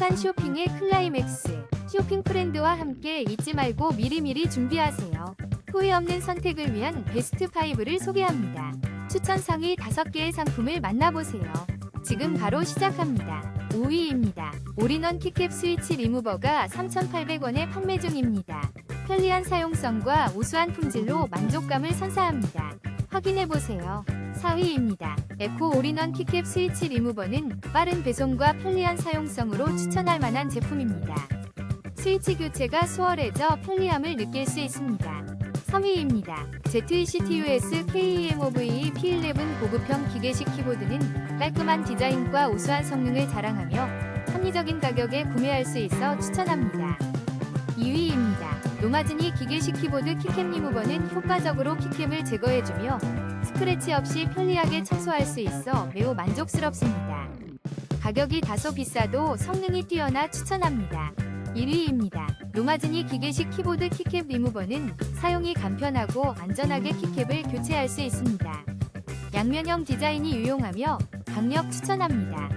행복한 쇼핑의 클라이맥스. 쇼핑 프렌드와 함께 잊지 말고 미리미리 준비하세요. 후회 없는 선택을 위한 베스트 5를 소개합니다. 추천 상위 5개의 상품을 만나보세요. 지금 바로 시작합니다. 5위입니다. 올인원 키캡 스위치 리무버가 3,800원에 판매 중입니다. 편리한 사용성과 우수한 품질로 만족감을 선사합니다. 확인해보세요. 4위입니다. 에코 올인원 키캡 스위치 리무버는 빠른 배송과 편리한 사용성으로 추천할 만한 제품입니다. 스위치 교체가 수월해져 편리함을 느낄 수 있습니다. 3위입니다. ZECTUS KEMOVE P11 고급형 기계식 키보드는 깔끔한 디자인과 우수한 성능을 자랑하며 합리적인 가격에 구매할 수 있어 추천합니다. 2위입니다. 노마즈니 기계식 키보드 키캡 리무버는 효과적으로 키캡을 제거해주며 스크래치 없이 편리하게 청소할 수 있어 매우 만족스럽습니다. 가격이 다소 비싸도 성능이 뛰어나 추천합니다. 1위입니다. 노마즈니 기계식 키보드 키캡 리무버는 사용이 간편하고 안전하게 키캡을 교체할 수 있습니다. 양면형 디자인이 유용하며 강력 추천합니다.